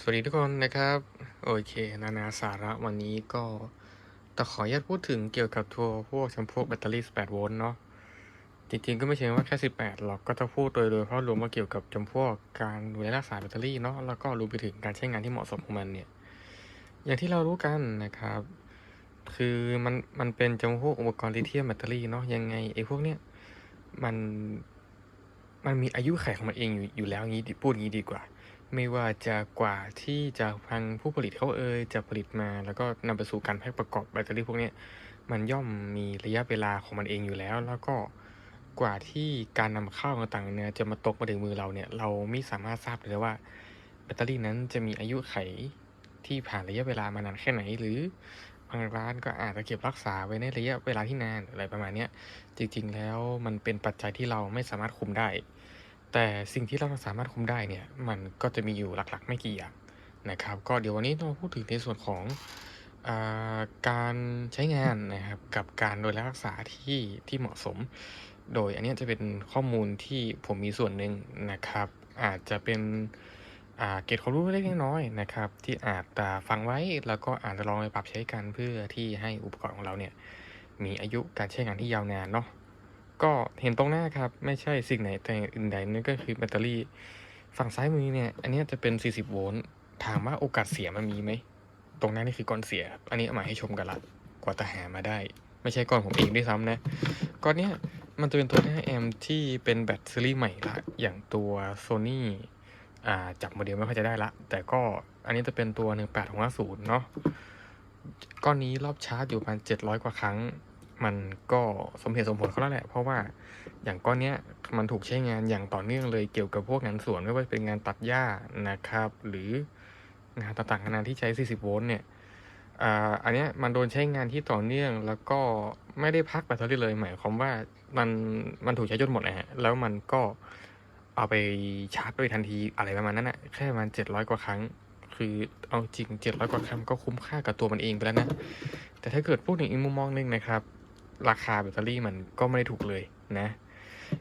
สวัสดีทุกคนนะครับ โอเค นานาสาระวันนี้ก็แต่ขออนุญาตพูดถึงเกี่ยวกับตัวพวกจำพวกแบตเตอรี่ 18 โวลต์เนาะจริงๆก็ไม่ใช่ว่าแค่ 18 หรอกก็จะพูดโดยโดยเพราะรวมมาเกี่ยวกับจำพวกการดูแลรักษาแบตเตอรี่เนาะแล้วก็รวมไปถึงการใช้งานที่เหมาะสมของมันเนี่ย อย่างที่เรารู้กันนะครับ คือมันมันเป็นจำพวกอุปกรณ์ลิเธียมแบตเตอรี่เนาะยังไงไอ้พวกเนี้ยมันมันมีอายุขัยของมันเองอยู่อยู่แล้วงี้พูดงี้ดีกว่า ไม่ว่าจะกว่าที่จะทางผู้ผลิตเขาเอยจะผลิตมา แล้วก็นำไปสู่การแพ็คประกอบแบตเตอรี่พวกนี้มันย่อมมีระยะเวลาของมันเองอยู่แล้ว แล้วก็กว่าที่การนำเข้าต่างๆเนี่ยจะมาตกมาถึงมือเราเนี่ยเราไม่สามารถทราบเลยว่าแบตเตอรี่นั้นจะมีอายุไขที่ผ่านระยะเวลามานานแค่ไหน หรือบางร้านก็อาจจะเก็บรักษาไว้ในระยะเวลาที่นานอะไรประมาณนี้จริงๆแล้วมันเป็นปัจจัยที่เราไม่สามารถคุมได้ แต่สิ่งที่เราสามารถคุมได้เนี่ยมันก็จะมีอยู่หลักๆ ไม่กี่อย่างนะครับ ก็เดี๋ยววันนี้เราพูดถึงในส่วนของอการใช้งานนะครับกับการดูแลรักษาที่ที่เหมาะสม โดยอันนี้จะเป็นข้อมูลที่ผมมีส่วนหนึ่งนะครับ อาจจะเป็นเกร็ดความรู้เล็กน้อยนะครับ ที่อาจจะฟังไว้แล้วก็อาจจะลองไปปรับใช้กันเพื่อที่ให้อุปกรณ์ของเราเนี่ยมีอายุการใช้งานที่ยาวนานเนาะ ก็เห็นตรงหน้าครับ ไม่ใช่สิ่งไหนแต่อื่นใดนั่นก็คือแบตเตอรี่ ฝั่งซ้ายมือเนี่ย อันนี้จะเป็น 40 โวลต์ ถามว่าโอกาสเสียมันมีไหม ตรงหน้านี่คือก้อนเสีย อันนี้เอามาให้ชมกันละกว่าจะหามาได้ ไม่ใช่ก้อนผมเองด้วยซ้ำนะ ก้อนเนี้ยมันจะเป็นตัวหน้าแอมป์ที่เป็นแบตซีรีส์ใหม่ละ อย่างตัว Sony อ่าจับโมเดลไม่ค่อยจะได้ละ แต่ก็อันนี้จะเป็นตัว 18650 เนาะ ก้อนนี้รอบชาร์จอยู่ประมาณ 700 กว่าครั้ง มันก็สมเหตุสมผลเขาแล้วแหละ เพราะว่าอย่างก้อนเนี้ยมันถูกใช้งานอย่างต่อเนื่องเลยเกี่ยวกับพวกงานสวนไม่ว่าจะเป็นงานตัดหญ้านะครับ หรืองานต่างๆนานาที่ใช้ 40 โวลต์เนี่ยอันนี้มันโดนใช้งานที่ต่อเนื่องแล้วก็ไม่ได้พักแบตเตอรี่เลยหมายความว่ามันมันถูกใช้จนหมดนะฮะแล้วมันก็เอาไปชาร์จด้วยทันทีอะไรประมาณนั้นนะแค่ประมาณ700กว่าครั้ง คือเอาจริง700กว่าครั้งก็คุ้มค่ากับตัวมันเองไปแล้วนะ แต่ถ้าเกิดพูดถึงอีกมุมมองหนึงนะครับ ราคาแบตเตอรี่มันก็ไม่ได้ถูกเลยนะ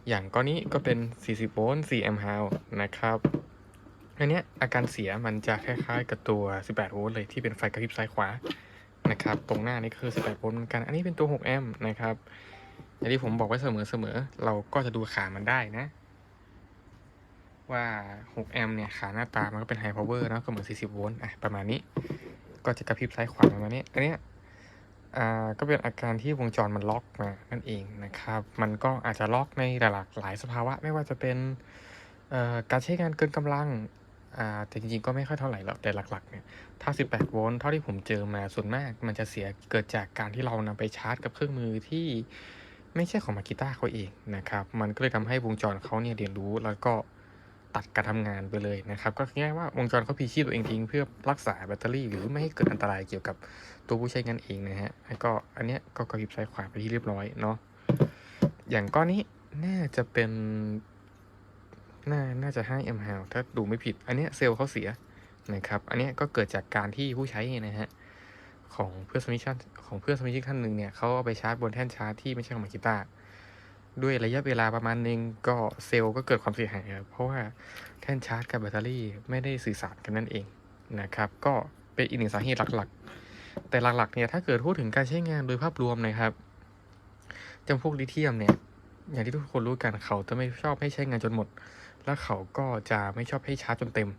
อย่างก้อนนี้ก็เป็น 40 โวลต์ 4 แอมป์ฮาวนะครับอันเนี้ยอาการเสียมันจะคล้ายๆกับตัว 18 โวลต์เลยที่เป็นไฟกระพริบซ้ายขวานะครับ ตรงหน้านี่คือ 18 โวลต์เหมือนกัน อันนี้เป็นตัว 6 แอมป์นะครับอย่างที่ผมบอกไว้เสมอๆ เราก็จะดูขามันได้นะ ว่า 6 แอมป์เนี่ย ขาหน้าตามันก็เป็นไฮพาวเวอร์นะก็เหมือน 40 โวลต์อะประมาณนี้ ก็จะกระพริบซ้ายขวาประมาณนี้ อันเนี้ย อ่าก็เป็นอาการที่วงจรมันล็อกมานั่นเองนะครับ มันก็อาจจะล็อกในหลากหลายสภาวะไม่ว่าจะเป็นการใช้งานเกินกำลังอ่าแต่จริงๆก็ไม่ค่อยเท่าไหร่หรอกแต่หลักๆเนี่ยถ้า 18 โวลต์เท่าที่ผมเจอมาส่วนมาก มันจะเสียเกิดจากการที่เรานำไปชาร์จกับเครื่องมือที่ไม่ใช่ของมากิต้าเขาเองนะครับ มันก็เลยทำให้วงจรเขาเนี่ยเรียนรู้แล้วก็ ตัดการทำงานไปเลยนะครับ ก็ง่ายว่าวงจรเขาพีชีพตัวเองทิ้งเพื่อรักษาแบตเตอรี่ หรือไม่ให้เกิดอันตรายเกี่ยวกับตัวผู้ใช้งานเองนะฮะแล้วก็อันเนี้ยก็กระพริบซ้ายขวาไปที่เรียบร้อยเนาะอย่างก้อนนี้น่าจะเป็นน่าน่าจะ5 m h ถ้าดูไม่ผิด อันเนี้ยเซลล์เขาเสียนะครับ อันเนี้ยก็เกิดจากการที่ผู้ใช้นะฮะของเพื่อนสมาชิกของเพื่อนสมาชิกท่านหนึ่งเนี่ยเขาเอาไปชาร์จบนแท่นชาร์จที่ไม่ใช่ของมาคิต้า ด้วยระยะเวลาประมาณนึงก็เซลล์ก็เกิดความเสียหายครับเพราะว่าแท่นชาร์จกับแบตเตอรี่ไม่ได้สื่อสารกันนั่นเองนะครับ ก็เป็นอีกหนึ่งสาเหตุหลักๆ แต่หลักๆเนี่ยถ้าเกิดพูดถึงการใช้งานโดยภาพรวมนะครับจำพวกลิเธียมเนี่ย อย่างที่ทุกคนรู้กันเขาจะไม่ชอบให้ใช้งานจนหมด แล้วเขาก็จะไม่ชอบให้ชาร์จจนเต็ม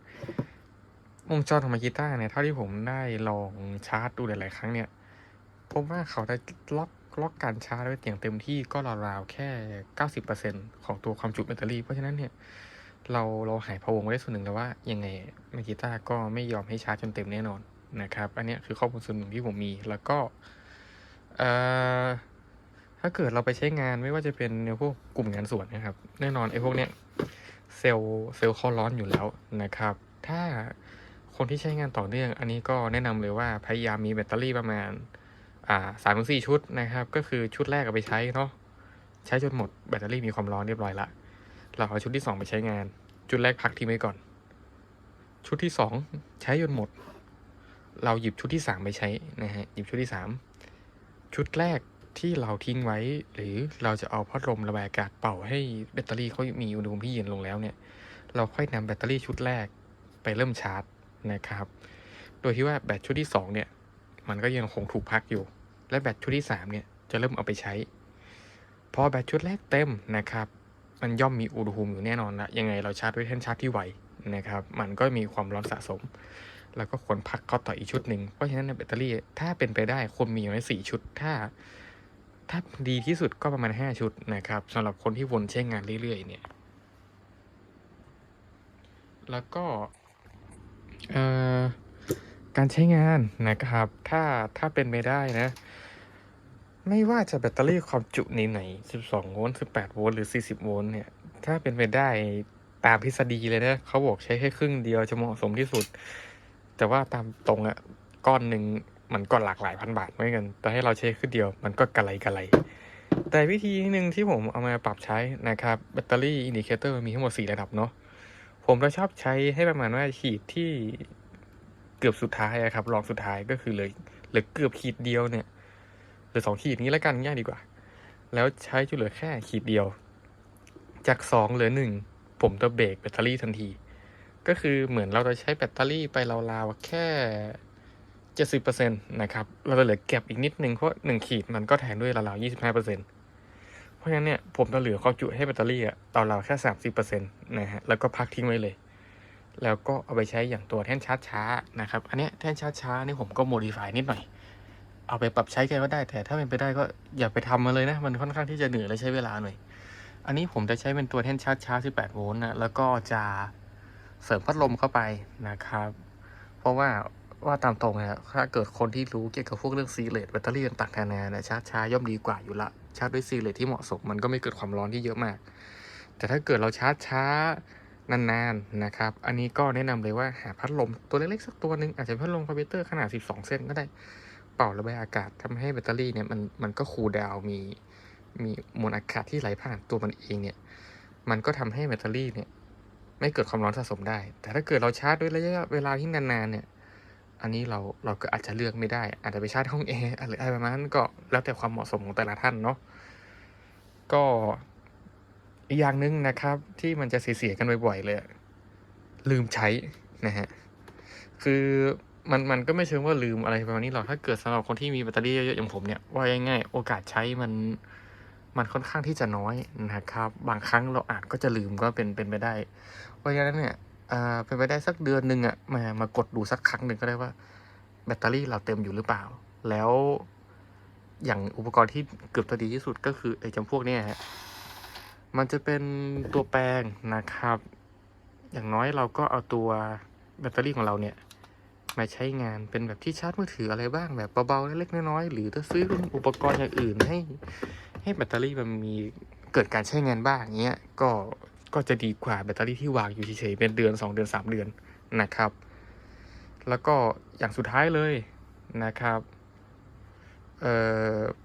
วงจรของมากิต้าเนี่ยเท่าที่ผมได้ลองชาร์จดูหลายๆครั้งเนี่ยผมว่าเขาจะล็อก ล็อกการชาร์จไว้อย่างเต็มที่ก็ราวๆแค่ 90%ของตัวความจุแบตเตอรี่ เพราะฉะนั้นเนี่ยเราเราหายพะวงไว้ได้ส่วนหนึ่งแล้วว่ายังไงมกิต้าก็ไม่ยอมให้ชาร์จจนเต็มแน่นอนนะครับ อันนี้คือข้อมูลส่วนหนึ่งที่ผมมีแล้วก็เอ่อถ้าเกิดเราไปใช้งานไม่ว่าจะเป็นในพวกกลุ่มงานสวนนะครับ แน่นอนไอ้พวกเนี้ยเซลล์เซลล์เขาร้อนอยู่แล้วนะครับ ถ้าคนที่ใช้งานต่อเนื่อง อันนี้ก็แนะนำเลยว่าพยายามมีแบตเตอรี่ประมาณ อ่าสามถึงสี่ชุดนะครับ ก็คือชุดแรกเอาไปใช้เนาะใช้จนหมดแบตเตอรี่มีความร้อนเรียบร้อยละเราเอาชุดที่สองไปใช้งาน ชุดแรกพักทิ้งไว้ก่อน ชุดที่สองใช้จนหมด เราหยิบชุดที่สามไปใช้นะฮะหยิบชุดที่สามชุดแรกที่เราทิ้งไว้ หรือเราจะเอาพัดลมระบายอากาศเป่าให้แบตเตอรี่เขามีอุณหภูมิที่เย็นลงแล้วเนี่ย เราค่อยนำแบตเตอรี่ชุดแรกไปเริ่มชาร์จนะครับ โดยที่ว่าแบตชุดที่สองเนี่ย มันก็ยังคงถูกพักอยู่ และแบตชุดที่สามเนี่ย จะเริ่มเอาไปใช้ พอแบตชุดแรกเต็มนะครับ มันย่อมมีอุณหภูมิอยู่แน่นอนละยังไงเราชาร์จด้วยแท่นชาร์จที่ไวนะครับ มันก็มีความร้อนสะสม แล้วก็ควรพักเข้าต่ออีกชุดหนึ่ง เพราะฉะนั้นในแบตเตอรี่ถ้าเป็นไปได้ควรมีอย่างน้อยสี่ชุด ถ้า ถ้าดีที่สุดก็ประมาณห้าชุดนะครับสำหรับคนที่วนใช้งานเรื่อยๆเนี่ย แล้วก็ เอ่อ การใช้งานนะครับ ถ้าถ้าเป็นไปได้นะ ไม่ว่าจะแบตเตอรี่ความจุไหนๆ12 โวลต์ 18 โวลต์ หรือ 40 โวลต์เนี่ย ถ้าเป็นไปได้ตามทฤษฎีเลยนะเขาบอกใช้แค่ครึ่งเดียวจะเหมาะสมที่สุด แต่ว่าตามตรงอะก้อนหนึ่งมันก็หลากหลายพันบาทเหมือนกัน แต่ให้เราใช้ครึ่งเดียวมันก็กระไรกระไร แต่วิธีหนึ่งที่ผมเอามาปรับใช้นะครับแบตเตอรี่อินดิเคเตอร์มีทั้งหมด 4 ระดับเนาะผมจะชอบใช้ให้ประมาณว่าขีดที่ เกือบสุดท้ายอะครับรองสุดท้ายก็คือเลยเหลือเกือบขีดเดียวเนี่ยหรือสองขีดนี้แล้วกันง่ายดีกว่า แล้วใช้จนเหลือแค่ขีดเดียว จากสองเหลือหนึ่งผมจะเบรกแบตเตอรี่ทันที ก็คือเหมือนเราจะใช้แบตเตอรี่ไปราวๆแค่เจ็ดสิบเปอร์เซ็นต์นะครับ เราจะเหลือเก็บอีกนิดนึงเพราะหนึ่งขีดมันก็แทนด้วยราวๆยี่สิบห้าเปอร์เซ็นต์เพราะฉะนั้นเนี่ยผมจะเหลือความจุให้แบตเตอรี่อะตอนเราวๆแค่สามสิบเปอร์เซ็นต์นะฮะแล้วก็พักทิ้งไว้เลย แล้วก็เอาไปใช้อย่างตัวแท่นชาร์จช้านะครับ อันนี้แท่นชาร์จช้านี่ผมก็โมดิฟายนิดหน่อย เอาไปปรับใช้กันก็ได้ แต่ถ้าเป็นไปได้ก็อย่าไปทำมาเลยนะ มันค่อนข้างที่จะเหนื่อยและใช้เวลาหน่อย อันนี้ผมจะใช้เป็นตัวแท่นชาร์จช้า 18 โวลต์นะ แล้วก็จะเสริมพัดลมเข้าไปนะครับ เพราะว่าว่าตามตรงนะถ้าเกิดคนที่รู้เกี่ยวกับพวกเรื่องซีเลตแบตเตอรี่ต่างๆนานาเนี่ยชาร์จช้าย่อมดีกว่าอยู่ละ ชาร์จด้วยซีเลตที่เหมาะสมมันก็ไม่เกิดความร้อนที่เยอะมาก แต่ถ้าเกิดเราชาร์จช้า นานๆนะครับ อันนี้ก็แนะนำเลยว่าหาพัดลมตัวเล็กๆสักตัวหนึ่งอาจจะเป็นพัดลมคอมพิวเตอร์ขนาด 12 เส้นก็ได้เป่าระบายอากาศทำให้แบตเตอรี่เนี่ยมันมันก็คูลดาวน์มีมีมวลอากาศที่ไหลผ่านตัวมันเองเนี่ย มันก็ทำให้แบตเตอรี่เนี่ยไม่เกิดความร้อนสะสมได้ แต่ถ้าเกิดเราชาร์จด้วยระยะเวลาที่นานๆเนี่ย อันนี้เราเราก็อาจจะเลือกไม่ได้ อาจจะไปชาร์จห้องแอร์หรืออะไรประมาณนั้นก็แล้วแต่ความเหมาะสมของแต่ละท่านเนาะ ก็ อีกอย่างหนึ่งนะครับ ที่มันจะเสียๆกันบ่อยๆเลยลืมใช้นะฮะคือมันมันก็ไม่เชิงว่าลืมอะไรประมาณนี้หรอกถ้าเกิดสำหรับคนที่มีแบตเตอรี่เยอะๆอย่างผมเนี่ยว่าง่ายๆโอกาสใช้มันมันค่อนข้างที่จะน้อยนะครับ บางครั้งเราอาจก็จะลืมก็เป็นเป็นไปได้ เพราะฉะนั้นเนี่ยอ่าเป็นไปได้สักเดือนหนึ่งอะมามากดดูสักครั้งหนึ่งก็ได้ว่า แบตเตอรี่เราเต็มอยู่หรือเปล่า แล้วอย่างอุปกรณ์ที่เกือบจะดีที่สุดก็คือไอ้จำพวกเนี้ยฮะ มันจะเป็นตัวแปลงนะครับ อย่างน้อยเราก็เอาตัวแบตเตอรี่ของเราเนี่ย มาใช้งานเป็นแบบที่ชาร์จมือถืออะไรบ้างแบบเบาๆเล็กๆน้อยๆหรือถ้าซื้ออุปกรณ์อย่างอื่นให้ ให้แบตเตอรี่มันมีเกิดการใช้งานบ้างเงี้ยก็ก็จะดีกว่าแบตเตอรี่ที่วางอยู่เฉยๆเป็นเดือน 2 เดือน 3 เดือนนะครับ แล้วก็อย่างสุดท้ายเลยนะครับ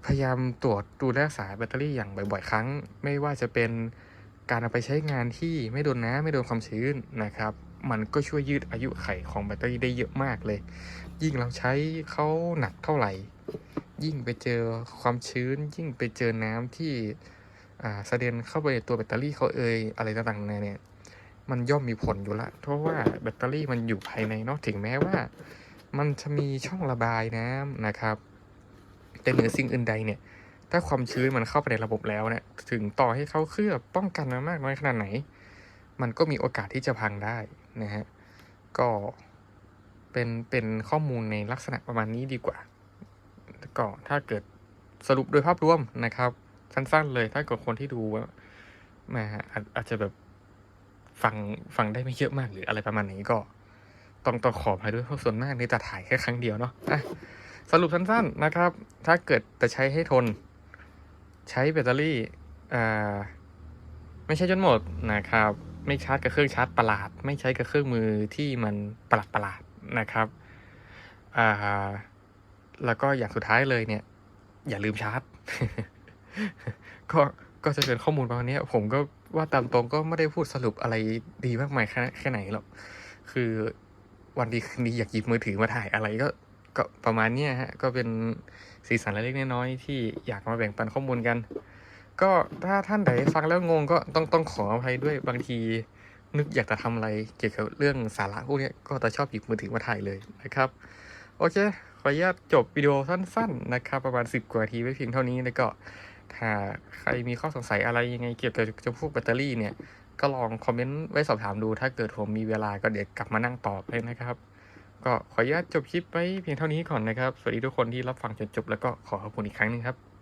พยายามตรวจดูแลรักษาแบตเตอรี่อย่างบ่อยๆ ครั้ง ไม่ว่าจะเป็นการเอาไปใช้งานที่ไม่โดนน้ำไม่โดนความชื้นนะครับ มันก็ช่วยยืดอายุไขของแบตเตอรี่ได้เยอะมากเลย ยิ่งเราใช้เขาหนักเท่าไหร่ ยิ่งไปเจอความชื้น ยิ่งไปเจอน้ำที่อ่าเสด็นเข้าไปในตัวแบตเตอรี่เขาเอยอะไรต่างๆเนี่ยมันย่อมมีผลอยู่ละ เพราะว่าแบตเตอรี่มันอยู่ภายในเนอกถึงแม้ว่า มันจะมีช่องระบายน้ำนะครับ แต่เหนือสิ่งอื่นใดเนี่ย ถ้าความชื้นมันเข้าไปในระบบแล้วเนี่ยถึงต่อให้เขาเคลือบป้องกันมามากน้อยขนาดไหน มันก็มีโอกาสที่จะพังได้นะฮะก็เป็นเป็นข้อมูลในลักษณะประมาณนี้ดีกว่าก็ถ้าเกิดสรุปโดยภาพรวมนะครับ สั้นๆเลยถ้าเกิดคนที่ดูว่ามาอาจจจะแบบฟังฟังได้ไม่เยอะมากหรืออะไรประมาณนี้ก็ ต้องต้องขออภัยด้วยเพราะส่วนมากนี่จะถ่ายแค่ครั้งเดียวเนาะอะ สรุปสั้นๆนะครับ ถ้าเกิดจะใช้ให้ทน ใช้แบตเตอรี่อ่าไม่ใช่จนหมดนะครับ ไม่ชาร์จกับเครื่องชาร์จประหลาด ไม่ใช้กับเครื่องมือที่มันประหลาดประหลาดๆนะครับอ่าแล้วก็อย่างสุดท้ายเลยเนี่ย อย่าลืมชาร์จ ก็ก็จะเป็นข้อมูลประมาณเนี้ยผมก็ว่าตามตรงก็ไม่ได้พูดสรุปอะไรดีมากมายแค่ไหนหรอกคือวันดีคืนดีอยากหยิบมือถือมาถ่ายอะไรก็ ก็ประมาณนี้ฮะก็เป็นสีสันเล็กๆน้อยๆที่อยากมาแบ่งปันข้อมูลกัน ก็ถ้าท่านใดฟังแล้วงงก็ต้องต้องขออภัยด้วยบางทีนึกอยากจะทำอะไรเกี่ยวกับเรื่องสาระพวกนี้ก็จะชอบหยิบมือถือมาถ่ายเลยนะครับ โอเค ขออนุญาตจบวิดีโอสั้นๆนะครับ ประมาณ 10 กว่านาทีไว้เพียงเท่านี้แล้วก็ถ้าใครมีข้อสงสัยอะไรยังไงเกี่ยวกับจำพวกแบตเตอรี่เนี่ย ก็ลองคอมเมนต์ไว้สอบถามดู ถ้าเกิดผมมีเวลาก็เดี๋ยวกลับมานั่งตอบเลยนะครับ ก็ขออนุญาตจบคลิปไว้เพียงเท่านี้ก่อนนะครับ สวัสดีทุกคนที่รับฟังจนจบแล้วก็ขอขอบคุณอีกครั้งหนึงครับ